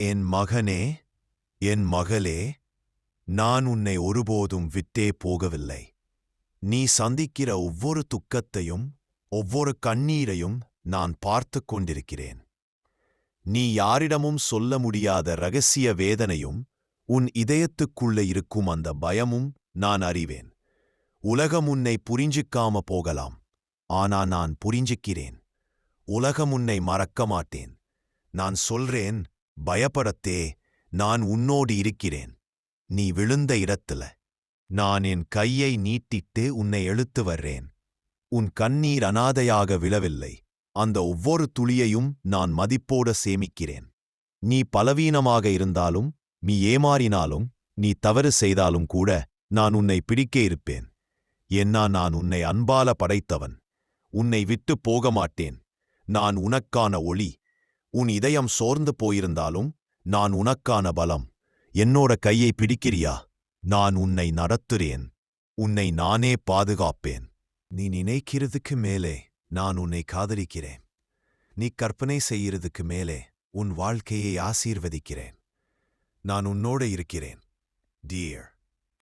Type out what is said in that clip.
என் மகனே என் மகளே நான் உன்னை ஒருபோதும் விட்டே போகவில்லை. நீ சந்திக்கிற ஒவ்வொரு துக்கத்தையும் ஒவ்வொரு கண்ணீரையும் நான் பார்த்துக் கொண்டிருக்கிறேன். நீ யாரிடமும் சொல்ல முடியாத ரகசிய வேதனையும் உன் இதயத்துக்குள்ளே இருக்கும் அந்த பயமும் நான் அறிவேன். உலகம் உன்னை புரிஞ்சிக்காம போகலாம் ஆனா நான் புரிஞ்சிக்கிறேன். உலகம் உன்னை மறக்க மாட்டேன். நான் சொல்றேன் பயப்படத்தே நான் உன்னோடு இருக்கிறேன். நீ விழுந்த இடத்துல நான் என் கையை நீட்டிட்டு உன்னை எழுத்து வர்றேன். உன் கண்ணீர் அனாதையாக விழவில்லை. அந்த ஒவ்வொரு துளியையும் நான் மதிப்போட சேமிக்கிறேன். நீ பலவீனமாக இருந்தாலும் நீ ஏமாறினாலும் நீ தவறு செய்தாலும் கூட நான் உன்னை பிடிக்க இருப்பேன். என்ன நான் உன்னை அன்பால படைத்தவன். உன்னை விட்டு போக மாட்டேன் நான் உனக்கான ஒளி. உன் இதயம் சோர்ந்து போயிருந்தாலும் நான் உனக்கான பலம். என்னோட கையை பிடிக்கிறியா? நான் உன்னை நடத்துறேன். உன்னை நானே பாதுகாப்பேன். நீ நினைக்கிறதுக்கு மேலே நான் உன்னை காதலிக்கிறேன். நீ கற்பனை செய்யறதுக்கு மேலே உன் வாழ்க்கையை ஆசீர்வதிக்கிறேன். நான் உன்னோட இருக்கிறேன். டியர்